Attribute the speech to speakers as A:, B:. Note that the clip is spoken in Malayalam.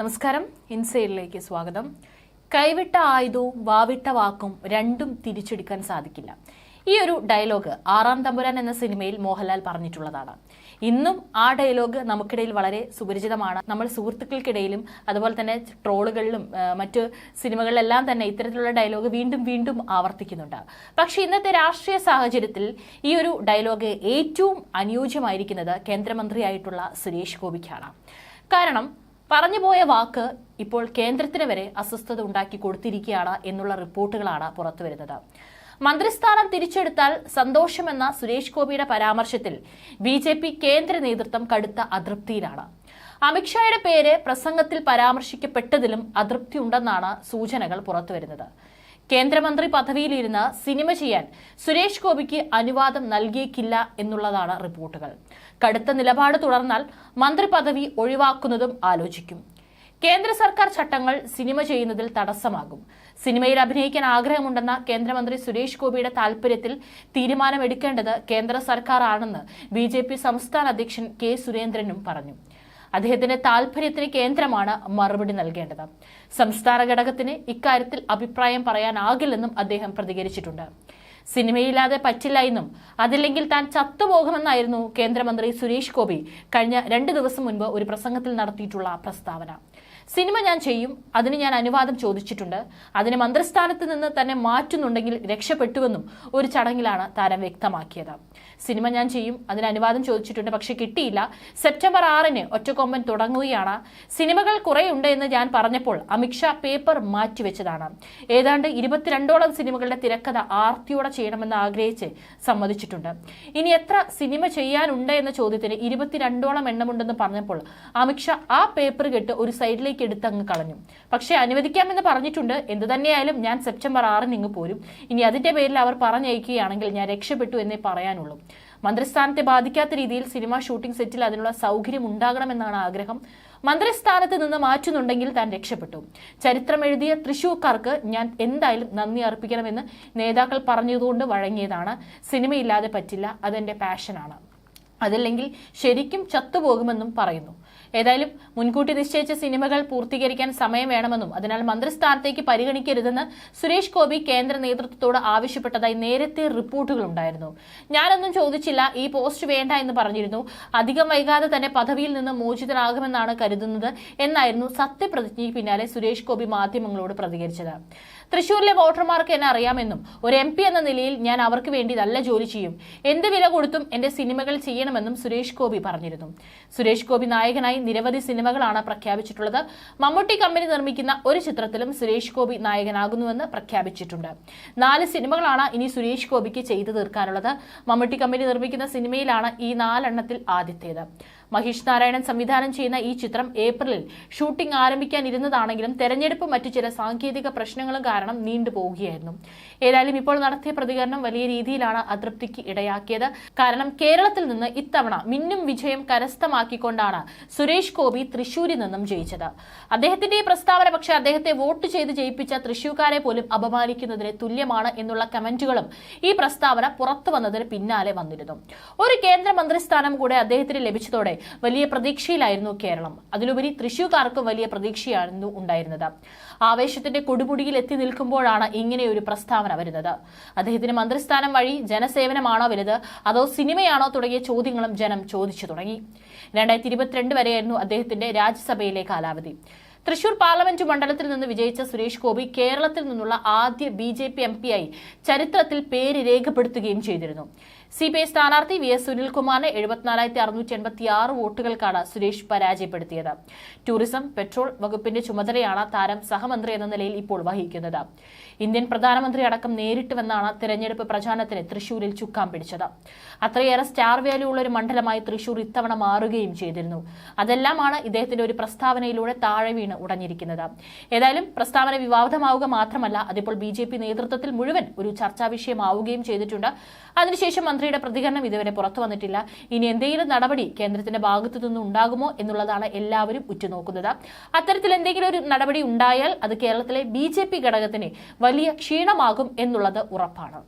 A: നമസ്കാരം. ഇൻസൈഡിലേക്ക് സ്വാഗതം. കൈവിട്ട ആയുധവും വാവിട്ട വാക്കും രണ്ടും തിരിച്ചെടുക്കാൻ സാധിക്കില്ല. ഈ ഒരു ഡയലോഗ് ആറാം തമ്പുരാൻ എന്ന സിനിമയിൽ മോഹൻലാൽ പറഞ്ഞിട്ടുള്ളതാണ്. ഇന്നും ആ ഡയലോഗ് നമുക്കിടയിൽ വളരെ സുപരിചിതമാണ്. നമ്മൾ സുഹൃത്തുക്കൾക്കിടയിലും അതുപോലെ തന്നെ ട്രോളുകളിലും മറ്റു സിനിമകളിലെല്ലാം തന്നെ ഇത്തരത്തിലുള്ള ഡയലോഗ് വീണ്ടും വീണ്ടും ആവർത്തിക്കുന്നുണ്ട്. പക്ഷേ ഇന്നത്തെ രാഷ്ട്രീയ സാഹചര്യത്തിൽ ഈ ഒരു ഡയലോഗ് ഏറ്റവും അനുയോജ്യമായിരിക്കുന്നത് കേന്ദ്രമന്ത്രിയായിട്ടുള്ള സുരേഷ് ഗോപിക്കാണ്. കാരണം പറഞ്ഞുപോയ വാക്ക് ഇപ്പോൾ കേന്ദ്രത്തിന് വരെ അസ്വസ്ഥത ഉണ്ടാക്കി കൊടുത്തിരിക്കുകയാണ് എന്നുള്ള റിപ്പോർട്ടുകളാണ് പുറത്തുവരുന്നത് മന്ത്രിസ്ഥാനം തിരിച്ചെടുത്താൽ സന്തോഷമെന്ന സുരേഷ് ഗോപിയുടെ പരാമർശത്തിൽ ബി ജെ പി കേന്ദ്ര നേതൃത്വം കടുത്ത അതൃപ്തിയിലാണ്. അമിത്ഷായുടെ പേര് പ്രസംഗത്തിൽ പരാമർശിക്കപ്പെട്ടതിലും അതൃപ്തി ഉണ്ടെന്നാണ് സൂചനകൾ പുറത്തുവരുന്നത് കേന്ദ്രമന്ത്രി പദവിയിലിരുന്ന് സിനിമ ചെയ്യാൻ സുരേഷ് ഗോപിക്ക് അനുവാദം നൽകിയേക്കില്ല എന്നുള്ളതാണ് റിപ്പോർട്ടുകൾ. കടുത്ത നിലപാട് തുടർന്നാൽ മന്ത്രി പദവി ഒഴിവാക്കുന്നതും ആലോചിക്കും. കേന്ദ്ര സർക്കാർ ചട്ടങ്ങൾ സിനിമ ചെയ്യുന്നതിൽ തടസ്സമാകും. സിനിമയിൽ അഭിനയിക്കാൻ ആഗ്രഹമുണ്ടെന്ന കേന്ദ്രമന്ത്രി സുരേഷ് ഗോപിയുടെ താൽപര്യത്തിൽ തീരുമാനമെടുക്കേണ്ടത് കേന്ദ്ര സർക്കാർ ആണെന്ന് ബി സംസ്ഥാന അധ്യക്ഷൻ കെ സുരേന്ദ്രനും പറഞ്ഞു. അദ്ദേഹത്തിന്റെ താൽപര്യത്തിന് കേന്ദ്രമാണ് മറുപടി നൽകേണ്ടത്. സംസ്ഥാന ഘടകത്തിന് ഇക്കാര്യത്തിൽ അഭിപ്രായം പറയാനാകില്ലെന്നും അദ്ദേഹം പ്രതികരിച്ചിട്ടുണ്ട്. സിനിമയില്ലാതെ പറ്റില്ല എന്നും. അതില്ലെങ്കിൽ താൻ ചത്തുപോകുമെന്നായിരുന്നു കേന്ദ്രമന്ത്രി സുരേഷ് ഗോപി കഴിഞ്ഞ രണ്ട് ദിവസം മുൻപ് ഒരു പ്രസംഗത്തിൽ നടത്തിയിട്ടുള്ള പ്രസ്താവന. സിനിമ ഞാൻ ചെയ്യും. അതിന് ഞാൻ അനുവാദം ചോദിച്ചിട്ടുണ്ട്. അതിന് മന്ത്രിസ്ഥാനത്ത് നിന്ന് തന്നെ മാറ്റുന്നുണ്ടെങ്കിൽ രക്ഷപ്പെട്ടുവെന്നും ഒരു ചടങ്ങിലാണ് താരം വ്യക്തമാക്കിയത്. സിനിമ ഞാൻ ചെയ്യും. അതിന് അനുവാദം ചോദിച്ചിട്ടുണ്ട്. പക്ഷെ കിട്ടിയില്ല. സെപ്റ്റംബർ ആറിന് ഒറ്റക്കൊമ്പൻ തുടങ്ങുകയാണ്. സിനിമകൾ കുറേ ഉണ്ട് എന്ന് ഞാൻ പറഞ്ഞപ്പോൾ അമിത്ഷാ പേപ്പർ മാറ്റിവെച്ചതാണ്. ഏതാണ്ട് ഇരുപത്തിരണ്ടോളം സിനിമകളുടെ തിരക്കഥ ആർത്തിയോടെ ചെയ്യണമെന്ന് ആഗ്രഹിച്ച് സമ്മതിച്ചിട്ടുണ്ട്. ഇനി എത്ര സിനിമ ചെയ്യാനുണ്ട് എന്ന ചോദ്യത്തിന് ഇരുപത്തിരണ്ടോളം എണ്ണമുണ്ടെന്ന് പറഞ്ഞപ്പോൾ അമിത്ഷാ ആ പേപ്പർ കെട്ട് ഒരു സൈഡിലേക്ക് എടുത്ത് അങ്ങ് കളഞ്ഞു. പക്ഷേ അനുവദിക്കാമെന്ന് പറഞ്ഞിട്ടുണ്ട്. എന്ത് തന്നെയായാലും ഞാൻ സെപ്റ്റംബർ ആറിന് ഇങ്ങ് പോരും. ഇനി അതിന്റെ പേരിൽ അവർ പറഞ്ഞയക്കുകയാണെങ്കിൽ ഞാൻ രക്ഷപ്പെട്ടു എന്നേ പറയാനുള്ളൂ. മന്ത്രിസ്ഥാനത്തെ ബാധിക്കാത്ത രീതിയിൽ സിനിമ ഷൂട്ടിംഗ് സെറ്റിൽ അതിനുള്ള സൗകര്യം ഉണ്ടാകണമെന്നാണ് ആഗ്രഹം. മന്ത്രിസ്ഥാനത്ത് നിന്ന് മാറ്റുന്നുണ്ടെങ്കിൽ താൻ രക്ഷപ്പെട്ടു. ചരിത്രം എഴുതിയ തൃശൂർക്കാർക്ക് ഞാൻ എന്തായാലും നന്ദി അർപ്പിക്കണമെന്ന് നേതാക്കൾ പറഞ്ഞതുകൊണ്ട് വഴങ്ങിയതാണ്. സിനിമയില്ലാതെ പറ്റില്ല. അതെന്റെ പാഷനാണ്. അതല്ലെങ്കിൽ ശരിക്കും ചത്തുപോകുമെന്നും പറയുന്നു. ഏതായാലും മുൻകൂട്ടി നിശ്ചയിച്ച സിനിമകൾ പൂർത്തീകരിക്കാൻ സമയം വേണമെന്നും അതിനാൽ മന്ത്രിസ്ഥാനത്തേക്ക് പരിഗണിക്കരുതെന്ന് സുരേഷ് ഗോപി കേന്ദ്ര നേതൃത്വത്തോട് ആവശ്യപ്പെട്ടതായി നേരത്തെ റിപ്പോർട്ടുകൾ ഉണ്ടായിരുന്നു. ഞാനൊന്നും ചോദിച്ചില്ല ഈ പോസ്റ്റ് വേണ്ട എന്ന് പറഞ്ഞിരുന്നു. അധികം വൈകാതെ തന്നെ പദവിയിൽ നിന്ന് മോചിതനാകുമെന്നാണ് കരുതുന്നത് എന്നായിരുന്നു സത്യപ്രതിജ്ഞയ്ക്ക് പിന്നാലെ സുരേഷ് ഗോപി മാധ്യമങ്ങളോട് പ്രതികരിച്ചത്. തൃശൂരിലെ വോട്ടർമാർക്ക് എന്നെ അറിയാമെന്നും ഒരു എം എന്ന നിലയിൽ ഞാൻ അവർക്ക് വേണ്ടി നല്ല ജോലി ചെയ്യും. എന്ത് വില കൊടുത്തും എന്റെ സിനിമകൾ ചെയ്യണമെന്നും സുരേഷ് ഗോപി പറഞ്ഞിരുന്നു. സുരേഷ് ഗോപി നായകനായി നിരവധി സിനിമകളാണ് പ്രഖ്യാപിച്ചിട്ടുള്ളത്. മമ്മൂട്ടി കമ്പനി നിർമ്മിക്കുന്ന ഒരു ചിത്രത്തിലും സുരേഷ് ഗോപി നായകനാകുന്നുവെന്ന് പ്രഖ്യാപിച്ചിട്ടുണ്ട്. നാല് സിനിമകളാണ് ഇനി സുരേഷ് ഗോപിക്ക് ചെയ്തു തീർക്കാനുള്ളത്. മമ്മൂട്ടി കമ്പനി നിർമ്മിക്കുന്ന സിനിമയിലാണ് ഈ നാലെണ്ണത്തിൽ ആദ്യത്തേത്. മഹേഷ് നാരായണൻ സംവിധാനം ചെയ്യുന്ന ഈ ചിത്രം ഏപ്രിലിൽ ഷൂട്ടിംഗ് ആരംഭിക്കാനിരുന്നതാണെങ്കിലും തെരഞ്ഞെടുപ്പ് മറ്റു ചില സാങ്കേതിക പ്രശ്നങ്ങളും കാരണം നീണ്ടുപോവുകയായിരുന്നു ഏതായാലും ഇപ്പോൾ നടത്തിയ പ്രതികരണം വലിയ രീതിയിലാണ് അതൃപ്തിക്ക് ഇടയാക്കിയത്. കാരണം കേരളത്തിൽ നിന്ന് ഇത്തവണ മിന്നും വിജയം കരസ്ഥമാക്കിക്കൊണ്ടാണ് സുരേഷ് ഗോപി തൃശൂരിൽ നിന്നും ജയിച്ചത്. അദ്ദേഹത്തിന്റെ ഈ പ്രസ്താവന പക്ഷേ അദ്ദേഹത്തെ വോട്ട് ചെയ്ത് ജയിപ്പിച്ച തൃശൂർക്കാരെ പോലും അപമാനിക്കുന്നതിന് തുല്യമാണ് എന്നുള്ള കമന്റുകളും ഈ പ്രസ്താവന പുറത്തു വന്നതിന് പിന്നാലെ വന്നിരുന്നു. ഒരു കേന്ദ്രമന്ത്രി സ്ഥാനം കൂടെ അദ്ദേഹത്തിന് ലഭിച്ചതോടെ വലിയ പ്രതീക്ഷയിലായിരുന്നു കേരളം. അതിലുപരി തൃശൂർക്കാർക്കും വലിയ പ്രതീക്ഷയായിരുന്നു ഉണ്ടായിരുന്നത്. ആവേശത്തിന്റെ കൊടുമുടിയിൽ എത്തി നിൽക്കുമ്പോഴാണ് ഇങ്ങനെ ഒരു പ്രസ്താവന വരുന്നത്. അദ്ദേഹത്തിന് മന്ത്രിസ്ഥാനം വഴി ജനസേവനമാണോ വലുത്? അതോ സിനിമയാണോ തുടങ്ങിയ ചോദ്യങ്ങളും ജനം ചോദിച്ചു തുടങ്ങി. രണ്ടായിരത്തി ഇരുപത്തിരണ്ട് വരെയായിരുന്നു അദ്ദേഹത്തിന്റെ രാജ്യസഭയിലെ കാലാവധി. തൃശൂർ പാർലമെന്റ് മണ്ഡലത്തിൽ നിന്ന് വിജയിച്ച സുരേഷ് ഗോപി കേരളത്തിൽ നിന്നുള്ള ആദ്യ ബി ജെ പി എം പിയായി ചരിത്രത്തിൽ പേര് രേഖപ്പെടുത്തുകയും ചെയ്തിരുന്നു. സി പി ഐ സ്ഥാനാർത്ഥി വി എസ് സുനിൽകുമാറിനെ എഴുപത്തിനാലായിരത്തി അറുന്നൂറ്റി എൺപത്തി ആറ് വോട്ടുകൾക്കാണ് സുരേഷ് പരാജയപ്പെടുത്തിയത്. ടൂറിസം പെട്രോൾ വകുപ്പിന്റെ ചുമതലയാണ് താരം സഹമന്ത്രി എന്ന നിലയിൽ ഇപ്പോൾ വഹിക്കുന്നത്. ഇന്ത്യൻ പ്രധാനമന്ത്രി അടക്കം നേരിട്ട് വന്നാണ് തെരഞ്ഞെടുപ്പ് പ്രചാരണത്തിന് തൃശൂരിൽ ചുക്കാൻ പിടിച്ചത്. അത്രയേറെ സ്റ്റാർ വാല്യൂ ഉള്ള ഒരു മണ്ഡലമായി തൃശൂർ ഇത്തവണ മാറുകയും ചെയ്തിരുന്നു. അതെല്ലാമാണ് ഇദ്ദേഹത്തിന്റെ ഒരു പ്രസ്താവനയിലൂടെ താഴെ ഉടഞ്ഞിരിക്കുന്നത്. ഏതായാലും പ്രസ്താവന വിവാദമാവുക മാത്രമല്ല അതിപ്പോൾ ബി ജെ പി നേതൃത്വത്തിൽ മുഴുവൻ ഒരു ചർച്ചാ വിഷയമാവുകയും ചെയ്തിട്ടുണ്ട്. അതിനുശേഷം മന്ത്രിയുടെ പ്രതികരണം ഇതുവരെ പുറത്തു വന്നിട്ടില്ല. ഇനി എന്തെങ്കിലും നടപടി കേന്ദ്രത്തിന്റെ ഭാഗത്തു നിന്ന് ഉണ്ടാകുമോ എന്നുള്ളതാണ് എല്ലാവരും ഉറ്റുനോക്കുന്നത്. അത്തരത്തിൽ എന്തെങ്കിലും ഒരു നടപടി ഉണ്ടായാൽ അത് കേരളത്തിലെ ബി ജെ പി ഘടകത്തിന് വലിയ ക്ഷീണമാകും എന്നുള്ളത് ഉറപ്പാണ്.